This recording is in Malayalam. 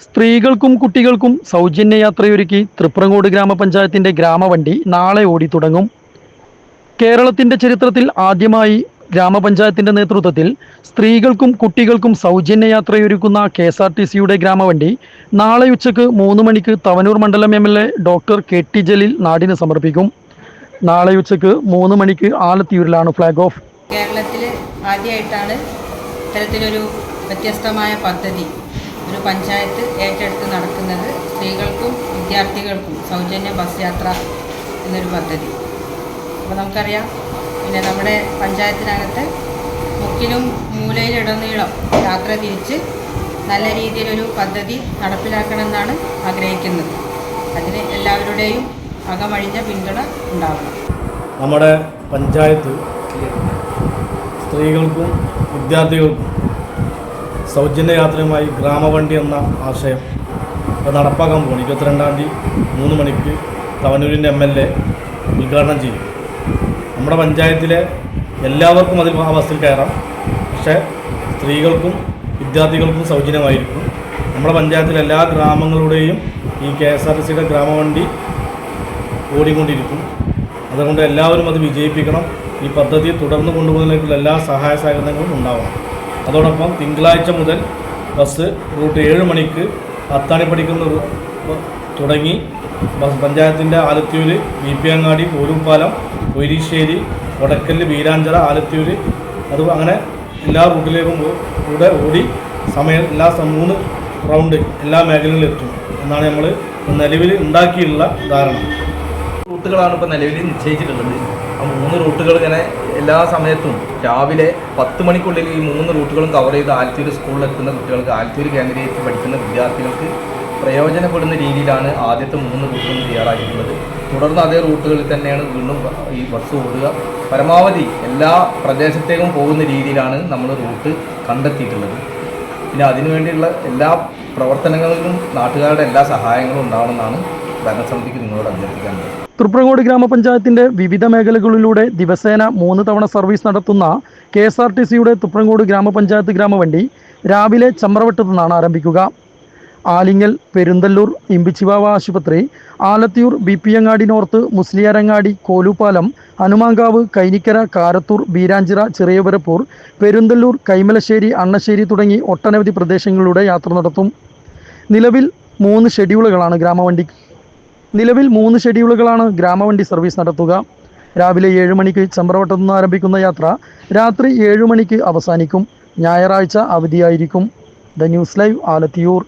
സ്ത്രീകൾക്കും കുട്ടികൾക്കും സൗജന്യ യാത്രയൊരുക്കി തൃപ്രങ്ങോട് ഗ്രാമപഞ്ചായത്തിന്റെ ഗ്രാമവണ്ടി നാളെ ഓടി തുടങ്ങും. കേരളത്തിന്റെ ചരിത്രത്തിൽ ആദ്യമായി ഗ്രാമപഞ്ചായത്തിന്റെ നേതൃത്വത്തിൽ സ്ത്രീകൾക്കും കുട്ടികൾക്കും സൗജന്യ യാത്രയൊരുക്കുന്ന കെ എസ് ആർ ടി സിയുടെ ഗ്രാമവണ്ടി നാളെ ഉച്ചയ്ക്ക് മൂന്ന് മണിക്ക് തവനൂർ മണ്ഡലം M L A doctor K T Jaleel നാടിന് സമർപ്പിക്കും. നാളെ ഉച്ചയ്ക്ക് മൂന്ന് മണിക്ക് ആലത്തിയൂരിലാണ് ഫ്ലാഗ് ഓഫ്. കേരളത്തിൽ ആദ്യമായിട്ടാണ് ഇത്തരത്തിലൊരു വ്യത്യസ്തമായ പദ്ധതി. ഒരു പഞ്ചായത്ത് ഏറ്റെടുത്ത് നടക്കുന്നത് സ്ത്രീകൾക്കും വിദ്യാർത്ഥികൾക്കും സൗജന്യ ബസ് യാത്ര എന്നൊരു പദ്ധതി. അപ്പോൾ നമുക്കറിയാം പിന്നെ നമ്മുടെ പഞ്ചായത്തിനകത്ത് മുക്കിലും മൂലയിലിടനീളം യാത്ര തിരിച്ച് നല്ല രീതിയിലൊരു പദ്ധതി നടപ്പിലാക്കണമെന്നാണ് ആഗ്രഹിക്കുന്നത്. അതിന് എല്ലാവരുടെയും അകമഴിഞ്ഞ പിന്തുണ ഉണ്ടാകണം നമ്മുടെ പഞ്ചായത്ത് സ്ത്രീകൾക്കും വിദ്യാർത്ഥികൾക്കും സൗജന്യ യാത്രയുമായി ഗ്രാമവണ്ടി എന്ന ആശയം നടപ്പാക്കാൻ പോകുന്നു ഇരുപത്തിരണ്ടാം തീയതി മൂന്ന് മണിക്ക് തവനൂരിന്റെ എം എൽ എ ഉദ്ഘാടനം ചെയ്യും. നമ്മുടെ പഞ്ചായത്തിലെ എല്ലാവർക്കും അതിൽ ആ ബസ്സിൽ കയറാം. പക്ഷേ സ്ത്രീകൾക്കും വിദ്യാർത്ഥികൾക്കും സൗജന്യമായിരിക്കും. നമ്മുടെ പഞ്ചായത്തിലെ എല്ലാ ഗ്രാമങ്ങളുടെയും ഈ കെ എസ് ആർ ടി സിയുടെ ഗ്രാമവണ്ടി ഓടിക്കൊണ്ടിരിക്കും. അതുകൊണ്ട് എല്ലാവരും അത് വിജയിപ്പിക്കണം. ഈ പദ്ധതി തുടർന്ന് കൊണ്ടുപോകുന്നതിലേക്കുള്ള എല്ലാ സഹായ സഹകരണങ്ങളും ഉണ്ടാവണം. അതോടൊപ്പം തിങ്കളാഴ്ച മുതൽ ബസ് റൂട്ട് ഏഴ് മണിക്ക് അത്താണിപ്പടിക്കുന്ന തുടങ്ങി. ബസ് പഞ്ചായത്തിന്റെ ആലത്തിയൂർ ബി പി അങ്ങാടി കോരൂപ്പാലം കൊയിരീശ്ശേരി വടക്കൽ വീരാഞ്ചിറ ആലത്തിയൂർ അത് അങ്ങനെ എല്ലാ റൂട്ടിലേക്കും കൂടെ ഓടി സമയം എല്ലാ മൂന്ന് റൗണ്ട് എല്ലാ മേഖലകളിലും എത്തും എന്നാണ് നമ്മൾ നിലവിൽ ഉണ്ടാക്കിയിട്ടുള്ള ധാരണ. റൂട്ടുകളാണ് ഇപ്പോൾ നിലവിൽ നിശ്ചയിച്ചിട്ടുള്ളത്. ആ മൂന്ന് റൂട്ടുകൾ ഇങ്ങനെ എല്ലാ സമയത്തും രാവിലെ പത്ത് മണിക്കുള്ളിൽ ഈ മൂന്ന് റൂട്ടുകളും കവർ ചെയ്ത് ആലത്തൂർ സ്കൂളിലെത്തുന്ന കുട്ടികൾക്ക് ആലത്തൂർ കേന്ദ്രീകരിച്ച് പഠിക്കുന്ന വിദ്യാർത്ഥികൾക്ക് പ്രയോജനപ്പെടുന്ന രീതിയിലാണ് ആദ്യത്തെ മൂന്ന് റൂട്ടുകൾ തയ്യാറാക്കിയിട്ടുള്ളത്. തുടർന്ന് അതേ റൂട്ടുകളിൽ തന്നെയാണ് വീണ്ടും ഈ ബസ് ഓടുക. പരമാവധി എല്ലാ പ്രദേശത്തേക്കും പോകുന്ന രീതിയിലാണ് നമ്മൾ റൂട്ട് കണ്ടെത്തിയിട്ടുള്ളത്. പിന്നെ അതിനുവേണ്ടിയുള്ള എല്ലാ പ്രവർത്തനങ്ങളിലും നാട്ടുകാരുടെ എല്ലാ സഹായങ്ങളും ഉണ്ടാവണമെന്നാണ് ഭരണസമിതിക്ക് നിങ്ങളോട് അഭ്യർത്ഥിക്കാനുള്ളത്. തൃപ്രങ്ങോട് ഗ്രാമപഞ്ചായത്തിന്റെ വിവിധ മേഖലകളിലൂടെ ദിവസേന മൂന്ന് തവണ സർവീസ് നടത്തുന്ന കെ എസ് ആർ ടി സിയുടെ തൃപ്രങ്ങോട് ഗ്രാമപഞ്ചായത്ത് ഗ്രാമവണ്ടി രാവിലെ ചമ്രവട്ടത്തു നിന്നാണ് ആരംഭിക്കുക. ആലിങ്ങൽ പെരുന്തല്ലൂർ ഇമ്പിച്ചിവാവ ആശുപത്രി Alathiyur B P Angadi north Musliyarangadi Kolupalam Hanumankavu Kainikkara Karathur Beeranchira Cheriyapurappur Perunthallur Kaimalassery Annassery തുടങ്ങി ഒട്ടനവധി പ്രദേശങ്ങളിലൂടെ യാത്ര നടത്തും. നിലവിൽ മൂന്ന് ഷെഡ്യൂളുകളാണ് ഗ്രാമവണ്ടി നിലവിൽ മൂന്ന് ഷെഡ്യൂളുകളാണ് ഗ്രാമവണ്ടി സർവീസ് നടത്തുക. രാവിലെ ഏഴ് മണിക്ക് ചമ്പ്രവട്ടത്തു നിന്ന് ആരംഭിക്കുന്ന യാത്ര രാത്രി ഏഴ് മണിക്ക് അവസാനിക്കും. ഞായറാഴ്ച അവധിയായിരിക്കും. The news live Alathiyur.